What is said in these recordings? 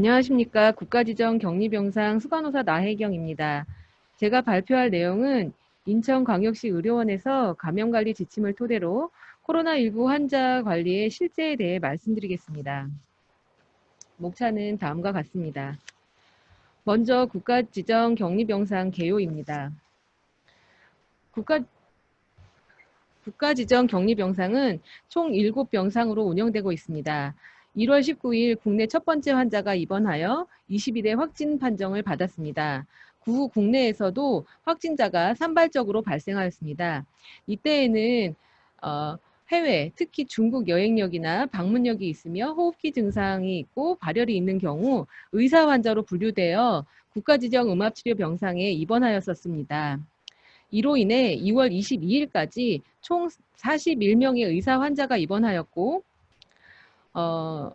안녕하십니까. 국가지정 격리병상 수간호사 나혜경입니다. 제가 발표할 내용은 인천광역시 의료원에서 감염관리 지침을 토대로 코로나19 환자 관리의 실제에 대해 말씀드리겠습니다. 목차는 다음과 같습니다. 먼저 국가지정 격리병상 개요입니다. 국가, 국가지정 격리병상은 총 7병상으로 운영되고 있습니다. 1월 19일 국내 첫 번째 환자가 입원하여 20일에 확진 판정을 받았습니다. 그후 국내에서도 확진자가 산발적으로 발생하였습니다. 이때에는 어, 해외, 특히 중국 여행력이나 방문력이 있으며 호흡기 증상이 있고 발열이 있는 경우 의사 환자로 분류되어 국가지정 음압치료 병상에 입원하였었습니다. 이로 인해 2월 22일까지 총 41명의 의사 환자가 입원하였고 어,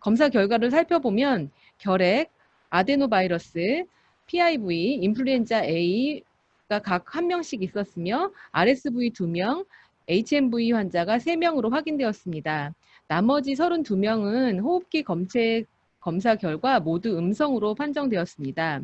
검사 결과를 살펴보면 결핵, 아데노바이러스, PIV, 인플루엔자 A가 각 한 명씩 있었으며 RSV 2명, HMV 환자가 3명으로 확인되었습니다. 나머지 32명은 호흡기 검체 검사 결과 모두 음성으로 판정되었습니다.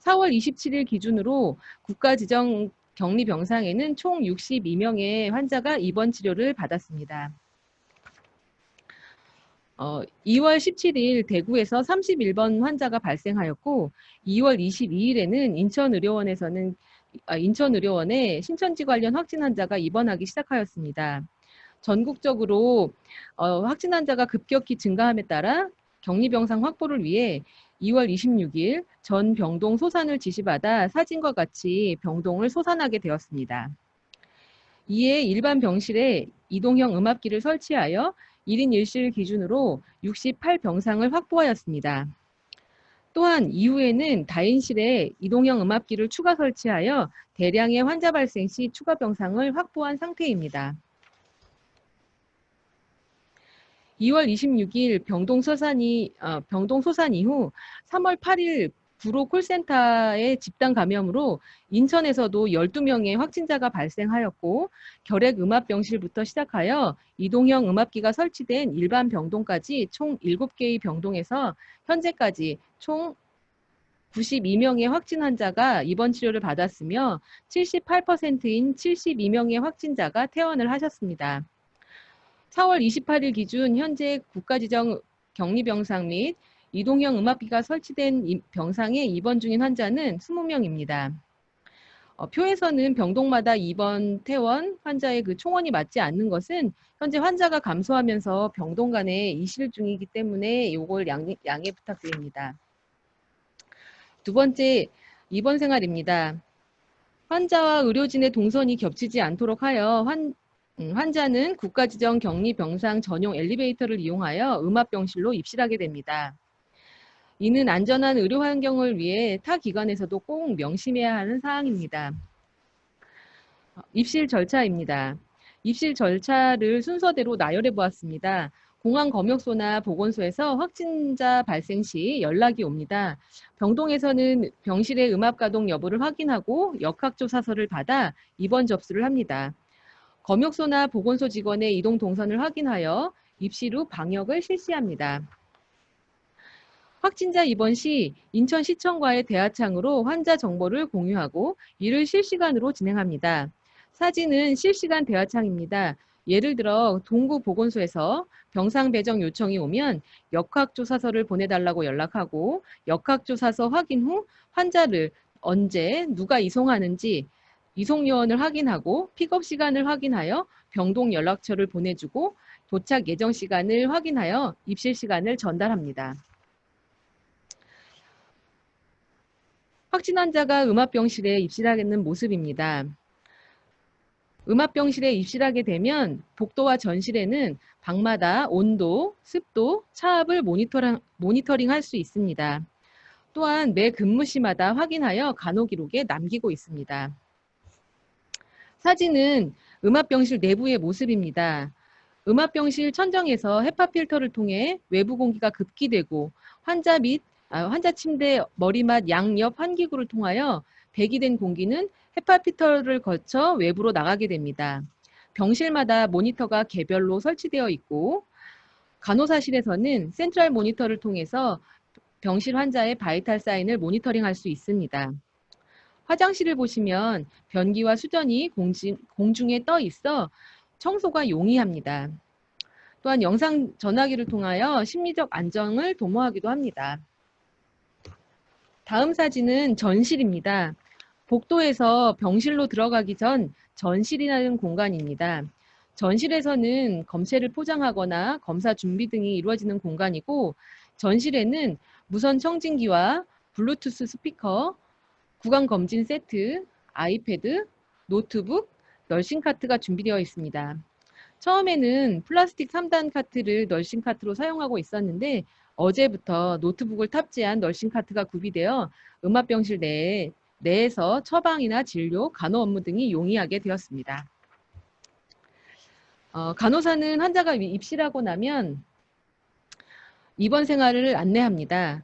4월 27일 기준으로 국가 지정 격리 병상에는 총 62명의 환자가 입원 치료를 받았습니다. 어, 2월 17일 대구에서 31번 환자가 발생하였고 2월 22일에는 인천의료원에서는 아, 인천의료원에 신천지 관련 확진 환자가 입원하기 시작하였습니다. 전국적으로 어, 확진 환자가 급격히 증가함에 따라 격리병상 확보를 위해 2월 26일 전 병동 소산을 지시받아 사진과 같이 병동을 소산하게 되었습니다. 이에 일반 병실에 이동형 음압기를 설치하여 1인 1실 기준으로 68병상을 확보하였습니다. 또한 이후에는 다인실에 이동형 음압기를 추가 설치하여 대량의 환자 발생 시 추가 병상을 확보한 상태입니다. 2월 26일 병동 소산이 어, 병동 소산 이후 3월 8일 구로 콜센터의 집단 감염으로 인천에서도 12명의 확진자가 발생하였고 결핵 음압병실부터 시작하여 이동형 음압기가 설치된 일반 병동까지 총 7개의 병동에서 현재까지 총 92명의 확진 환자가 입원 치료를 받았으며 78%인 72명의 확진자가 퇴원을 하셨습니다. 4월 28일 기준 현재 국가지정 격리병상 및 이동형 음압기가 설치된 병상에 입원 중인 환자는 20명입니다. 어, 표에서는 병동마다 입원, 퇴원, 환자의 그 총원이 맞지 않는 것은 현재 환자가 감소하면서 병동 간에 이실 중이기 때문에 이걸 양해, 양해 부탁드립니다. 두 번째, 입원 생활입니다. 환자와 의료진의 동선이 겹치지 않도록 하여 환, 음, 환자는 국가지정 격리 병상 전용 엘리베이터를 이용하여 음압병실로 입실하게 됩니다. 이는 안전한 의료 환경을 위해 타 기관에서도 꼭 명심해야 하는 사항입니다. 입실 절차입니다. 입실 절차를 순서대로 나열해 보았습니다. 공항 검역소나 보건소에서 확진자 발생 시 연락이 옵니다. 병동에서는 병실의 음압 가동 여부를 확인하고 역학조사서를 받아 입원 접수를 합니다. 검역소나 보건소 직원의 이동 동선을 확인하여 입실 후 방역을 실시합니다. 확진자 입원 시 인천시청과의 대화창으로 환자 정보를 공유하고 이를 실시간으로 진행합니다. 사진은 실시간 대화창입니다. 예를 들어 동구 보건소에서 병상 배정 요청이 오면 역학조사서를 보내달라고 연락하고 역학조사서 확인 후 환자를 언제 누가 이송하는지 이송 요원을 확인하고 픽업 시간을 확인하여 병동 연락처를 보내주고 도착 예정 시간을 확인하여 입실 시간을 전달합니다. 확진 환자가 음압병실에 입실하겠는 모습입니다. 음압병실에 입실하게 되면 복도와 전실에는 방마다 온도, 습도, 차압을 모니터링, 할 수 있습니다. 또한 매 근무 시마다 확인하여 간호 기록에 남기고 있습니다. 사진은 음압병실 내부의 모습입니다. 음압병실 천정에서 헤파 필터를 통해 외부 공기가 급기되고 환자 및 아, 환자 침대 머리맡 양옆 환기구를 통하여 배기된 공기는 헤파피터를 거쳐 외부로 나가게 됩니다. 병실마다 모니터가 개별로 설치되어 있고 간호사실에서는 센트럴 모니터를 통해서 병실 환자의 바이탈 사인을 모니터링할 수 있습니다. 화장실을 보시면 변기와 수전이 공중에 떠 있어 청소가 용이합니다. 또한 영상 전화기를 통하여 심리적 안정을 도모하기도 합니다. 다음 사진은 전실입니다. 복도에서 병실로 들어가기 전 전실이라는 공간입니다. 전실에서는 검체를 포장하거나 검사 준비 등이 이루어지는 공간이고 전실에는 무선 청진기와 블루투스 스피커, 구강 검진 세트, 아이패드, 노트북, 널싱 카트가 준비되어 있습니다. 처음에는 플라스틱 3단 카트를 널싱 카트로 사용하고 있었는데 어제부터 노트북을 탑재한 널싱 카트가 구비되어 음압병실 내에, 내에서 처방이나 진료, 간호 업무 등이 용이하게 되었습니다. 어, 간호사는 환자가 입실하고 나면 입원 생활을 안내합니다.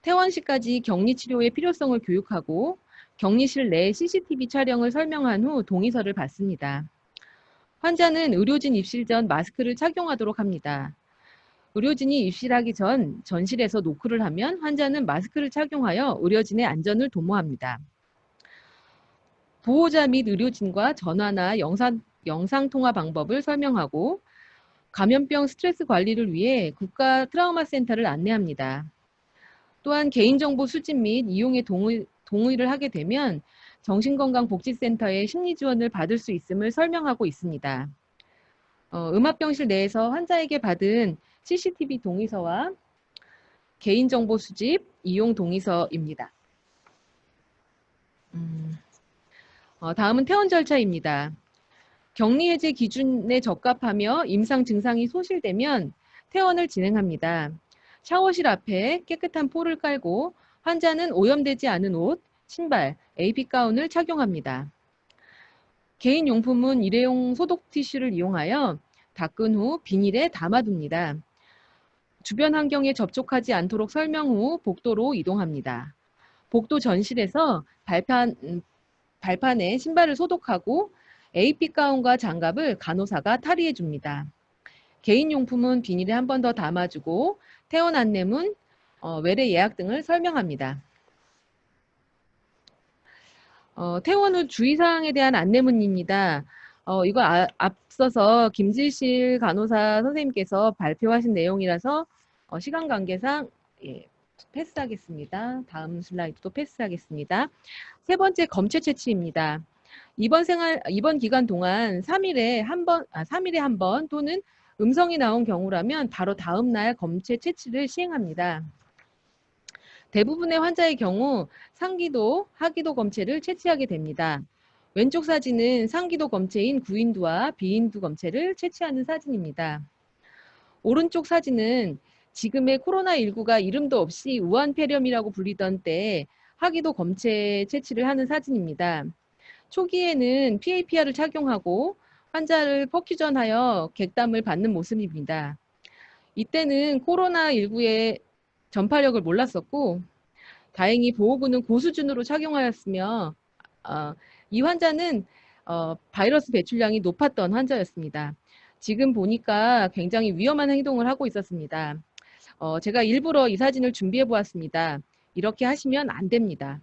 퇴원 시까지 격리 치료의 필요성을 교육하고 격리실 내 CCTV 촬영을 설명한 후 동의서를 받습니다. 환자는 의료진 입실 전 마스크를 착용하도록 합니다. 의료진이 입실하기 전 전실에서 노크를 하면 환자는 마스크를 착용하여 의료진의 안전을 도모합니다. 보호자 및 의료진과 전화나 영상, 영상통화 방법을 설명하고 감염병 스트레스 관리를 위해 국가 트라우마 센터를 안내합니다. 또한 개인정보 수집 및 이용에 동의, 동의를 하게 되면 정신건강복지센터의 심리지원을 받을 수 있음을 설명하고 있습니다. 어, 음압병실 내에서 환자에게 받은 CCTV 동의서와 개인정보 수집, 이용 동의서입니다. 음, 어, 다음은 퇴원 절차입니다. 격리 해제 기준에 적합하며 임상 증상이 소실되면 퇴원을 진행합니다. 샤워실 앞에 깨끗한 포를 깔고 환자는 오염되지 않은 옷, 신발, AP 가운을 착용합니다. 개인 용품은 일회용 소독 티슈를 이용하여 닦은 후 비닐에 담아둡니다. 주변 환경에 접촉하지 않도록 설명 후 복도로 이동합니다. 복도 전실에서 발판, 음, 발판에 신발을 소독하고 AP 가운과 장갑을 간호사가 탈의해 줍니다. 개인용품은 비닐에 한 번 더 담아주고 퇴원 안내문, 어, 외래 예약 등을 설명합니다. 어, 퇴원 후 주의사항에 대한 안내문입니다. 어, 이거 아, 앞서서 김질실 간호사 선생님께서 발표하신 내용이라서 어, 시간 관계상 예, 패스하겠습니다. 다음 슬라이드도 패스하겠습니다. 세 번째 검체 채취입니다. 이번 생활 이번 기간 동안 3일에 한 번, 아, 3일에 한 번 또는 음성이 나온 경우라면 바로 다음 날 검체 채취를 시행합니다. 대부분의 환자의 경우 상기도, 하기도 검체를 채취하게 됩니다. 왼쪽 사진은 상기도 검체인 구인두와 비인두 검체를 채취하는 사진입니다. 오른쪽 사진은 지금의 코로나19가 이름도 없이 우한폐렴이라고 불리던 때 하기도 검체 채취를 하는 사진입니다. 초기에는 PAPR을 착용하고 환자를 퍼큐전하여 객담을 받는 모습입니다. 이때는 코로나19의 전파력을 몰랐었고 다행히 보호구는 고수준으로 착용하였으며 어, 이 환자는 어, 바이러스 배출량이 높았던 환자였습니다. 지금 보니까 굉장히 위험한 행동을 하고 있었습니다. 어, 제가 일부러 이 사진을 준비해 보았습니다. 이렇게 하시면 안 됩니다.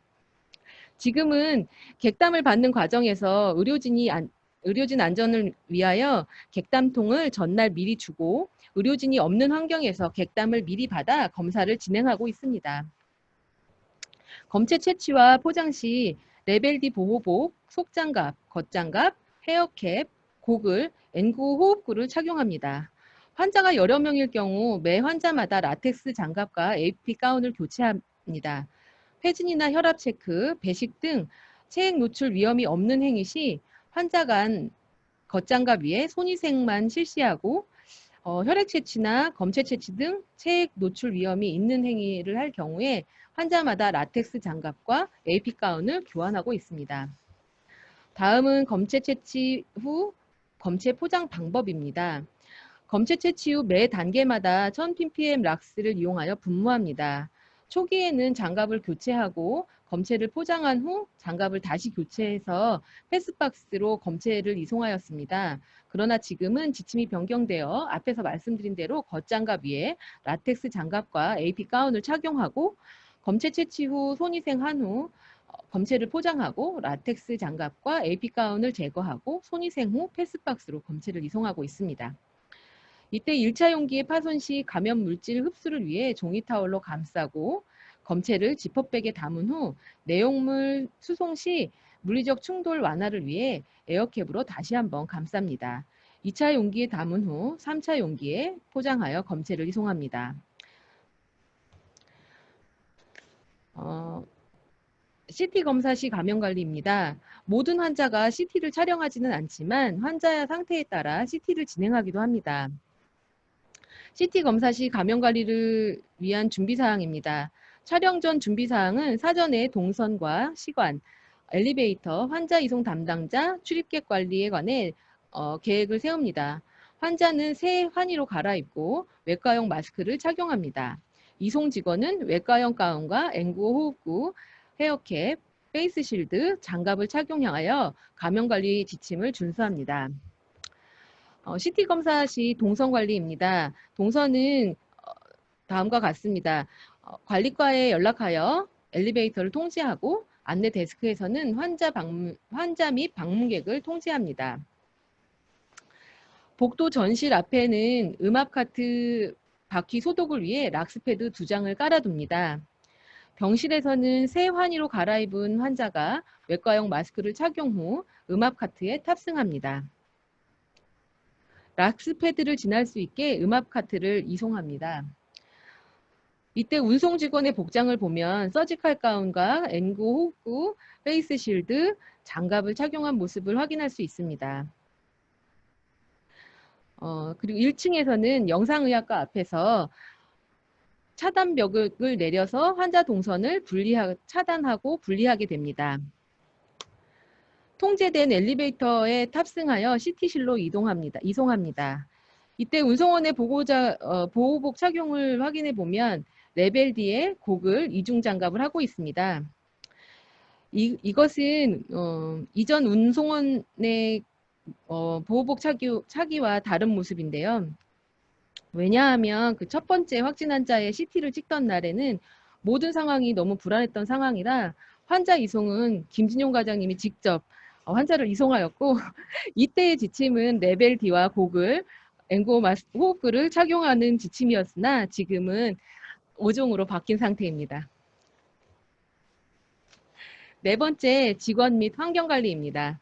지금은 객담을 받는 과정에서 의료진이 안, 의료진 안전을 위하여 객담통을 전날 미리 주고 의료진이 없는 환경에서 객담을 미리 받아 검사를 진행하고 있습니다. 검체 채취와 포장 시 레벨 D 보호복, 속장갑, 겉장갑, 헤어캡, 고글, N95 호흡구를 착용합니다. 환자가 여러 명일 경우 매 환자마다 라텍스 장갑과 AP 가운을 교체합니다. 회진이나 혈압 체크, 배식 등 체액 노출 위험이 없는 행위 시 환자 간 겉장갑 위에 손위생만 실시하고 어, 혈액 채취나 검체 채취 등 체액 노출 위험이 있는 행위를 할 경우에 환자마다 라텍스 장갑과 AP 가운을 교환하고 있습니다. 다음은 검체 채취 후 검체 포장 방법입니다. 검체 채취 후 매 단계마다 1000ppm 락스를 이용하여 분무합니다. 초기에는 장갑을 교체하고 검체를 포장한 후 장갑을 다시 교체해서 패스박스로 검체를 이송하였습니다. 그러나 지금은 지침이 변경되어 앞에서 말씀드린 대로 겉장갑 위에 라텍스 장갑과 AP 가운을 착용하고 검체 채취 후 손위생한 후 어, 검체를 포장하고 라텍스 장갑과 AP 가운을 제거하고 손위생 후 패스박스로 검체를 이송하고 있습니다. 이때 1차 용기의 파손 시 감염 물질 흡수를 위해 종이 타월로 감싸고 검체를 지퍼백에 담은 후 내용물 수송 시 물리적 충돌 완화를 위해 에어캡으로 다시 한번 감쌉니다. 2차 용기에 담은 후 3차 용기에 포장하여 검체를 이송합니다. 어, CT 검사 시 감염 관리입니다. 모든 환자가 CT를 촬영하지는 않지만 환자의 상태에 따라 CT를 진행하기도 합니다. CT 검사 시 감염 관리를 위한 준비 사항입니다. 촬영 전 준비 사항은 사전에 동선과 시간, 엘리베이터, 환자 이송 담당자, 출입객 관리에 관해 어, 계획을 세웁니다. 환자는 새 환의로 갈아입고 외과용 마스크를 착용합니다. 이송 직원은 외과용 가운과 앵구 호흡구, 헤어캡, 페이스 실드, 장갑을 착용하여 감염 관리 지침을 준수합니다. 어, CT 검사 시 동선 관리입니다. 동선은 어, 다음과 같습니다. 어, 관리과에 연락하여 엘리베이터를 통제하고 안내 데스크에서는 환자 방문, 환자 및 방문객을 통제합니다. 복도 전실 앞에는 음압 카트 바퀴 소독을 위해 락스패드 두 장을 깔아둡니다. 병실에서는 새 환희로 갈아입은 환자가 외과용 마스크를 착용 후 음압 카트에 탑승합니다. 락스패드를 지날 수 있게 음압 카트를 이송합니다. 이때 운송 직원의 복장을 보면 서지칼 가운과 N구, 호흡구, 페이스 실드, 장갑을 착용한 모습을 확인할 수 있습니다. 어, 그리고 1층에서는 영상의학과 앞에서 차단벽을 내려서 환자 동선을 분리하, 차단하고 분리하게 됩니다. 통제된 엘리베이터에 탑승하여 CT실로 이동합니다. 이송합니다. 이때 운송원의 보고자, 어, 보호복 착용을 확인해 보면 레벨 D에 고글 이중 장갑을 하고 있습니다. 이, 이것은 어, 이전 운송원의 어, 보호복 차기, 차기와 다른 모습인데요. 왜냐하면 그 첫 번째 확진 환자의 CT를 찍던 날에는 모든 상황이 너무 불안했던 상황이라 환자 이송은 김진용 과장님이 직접 어, 환자를 이송하였고 이때의 지침은 레벨 D와 고글, 앵고 호흡구를 착용하는 지침이었으나 지금은 5종으로 바뀐 상태입니다. 네 번째, 직원 및 환경관리입니다.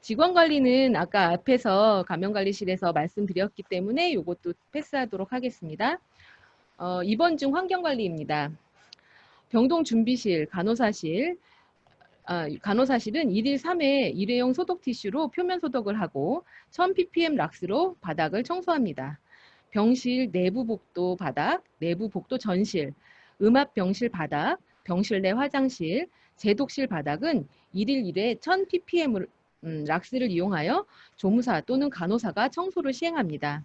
직원 관리는 아까 앞에서 감염관리실에서 말씀드렸기 때문에 이것도 패스하도록 하겠습니다. 어, 이번 중 환경관리입니다. 병동 준비실, 간호사실, 아, 간호사실은 1일 3회 일회용 소독 티슈로 표면 소독을 하고 1000ppm 락스로 바닥을 청소합니다. 병실 내부 복도 바닥, 내부 복도 전실, 음압 병실 바닥, 병실 내 화장실, 제독실 바닥은 1일 1회 1000ppm 음, 락스를 이용하여 조무사 또는 간호사가 청소를 시행합니다.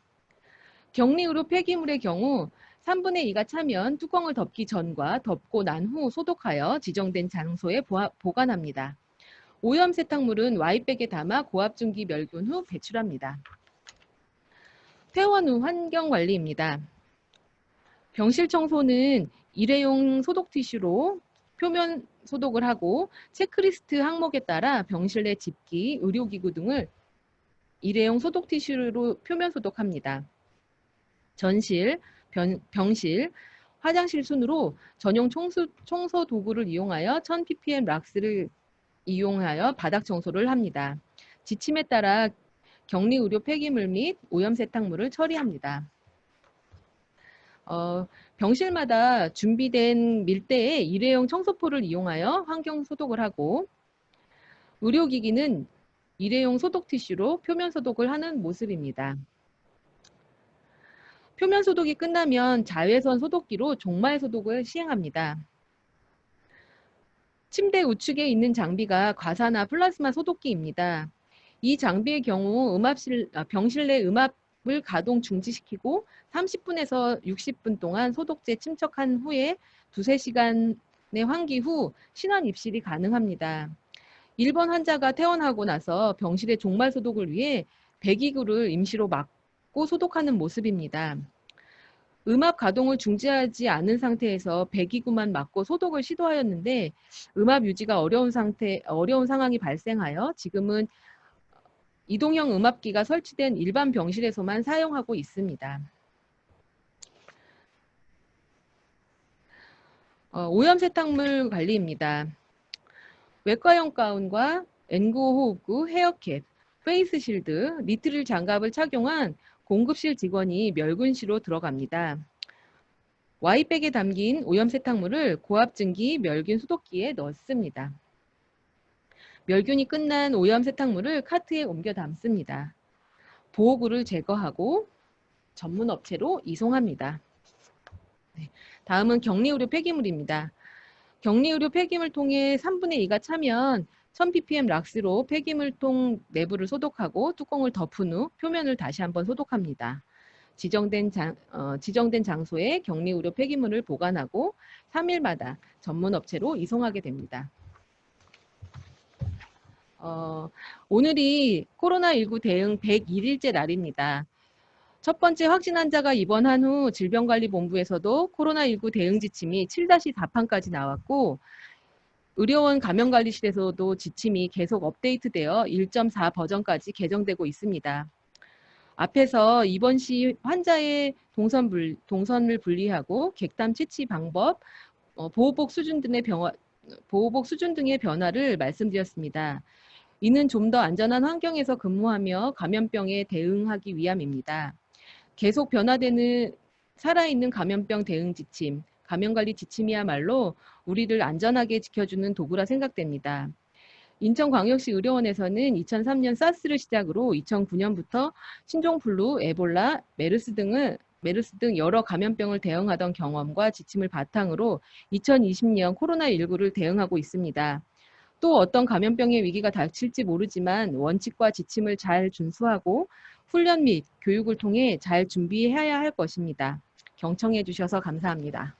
격리의료 폐기물의 경우 3분의 2가 차면 뚜껑을 덮기 전과 덮고 난 후 소독하여 지정된 장소에 보관합니다. 오염 세탁물은 와이백에 담아 고압중기 멸균 후 배출합니다. 퇴원 후 환경관리입니다. 병실 청소는 일회용 소독 티슈로 표면 소독을 하고 체크리스트 항목에 따라 병실 내 집기, 의료기구 등을 일회용 소독 티슈로 표면 소독합니다. 전실, 병, 병실, 화장실 순으로 전용 청소, 청소 도구를 이용하여 1000ppm 락스를 이용하여 바닥 청소를 합니다. 지침에 따라 격리 의료 폐기물 및 오염 세탁물을 처리합니다. 어, 병실마다 준비된 밀대에 일회용 청소포를 이용하여 환경 소독을 하고 의료기기는 일회용 소독 티슈로 표면 소독을 하는 모습입니다. 표면 소독이 끝나면 자외선 소독기로 종말 소독을 시행합니다. 침대 우측에 있는 장비가 과사나 플라스마 소독기입니다. 이 장비의 경우 음압실, 아, 병실 내 음압 을 가동 중지시키고 30분에서 60분 동안 소독제 침착한 후에 두세 시간 환기 후 신환 입실이 가능합니다. 1번 환자가 퇴원하고 나서 병실의 종말 소독을 위해 배기구를 임시로 막고 소독하는 모습입니다. 음압 가동을 중지하지 않은 상태에서 배기구만 막고 소독을 시도하였는데 음압 유지가 어려운 상태, 어려운 상황이 발생하여 지금은 이동형 음압기가 설치된 일반 병실에서만 사용하고 있습니다. 어, 오염 세탁물 관리입니다. 외과용 가운과 N95 호흡구, 헤어캡, 페이스 실드, 니트릴 장갑을 착용한 공급실 직원이 멸균실로 들어갑니다. 와이백에 담긴 오염 세탁물을 고압 증기 멸균 소독기에 넣습니다. 멸균이 끝난 오염 세탁물을 카트에 옮겨 담습니다. 보호구를 제거하고 전문 업체로 이송합니다. 네, 다음은 격리의료 폐기물입니다. 격리의료 폐기물 통에 3분의 2가 차면 1000ppm 락스로 폐기물통 내부를 소독하고 뚜껑을 덮은 후 표면을 다시 한번 소독합니다. 지정된, 장, 어, 지정된 장소에 격리 의료 폐기물을 보관하고 3일마다 전문 업체로 이송하게 됩니다. 어, 오늘이 코로나19 대응 101일째 날입니다. 첫 번째 확진 환자가 입원한 후 질병관리본부에서도 코로나19 대응 지침이 7-4판까지 나왔고 의료원 감염관리실에서도 지침이 계속 업데이트되어 1.4 버전까지 개정되고 있습니다. 앞에서 입원 시 환자의 동선 분, 동선을 분리하고 객담 채취 방법, 어, 보호복 수준 등의 병화, 보호복 수준 등의 변화를 말씀드렸습니다. 이는 좀 더 안전한 환경에서 근무하며 감염병에 대응하기 위함입니다. 계속 변화되는 살아있는 감염병 대응 지침, 감염관리 지침이야말로 우리를 안전하게 지켜주는 도구라 생각됩니다. 인천광역시 의료원에서는 2003년 사스를 시작으로 2009년부터 신종플루, 에볼라, 메르스 등을 메르스 등 여러 감염병을 대응하던 경험과 지침을 바탕으로 2020년 코로나19를 대응하고 있습니다. 또 어떤 감염병의 위기가 닥칠지 모르지만 원칙과 지침을 잘 준수하고 훈련 및 교육을 통해 잘 준비해야 할 것입니다. 경청해 주셔서 감사합니다.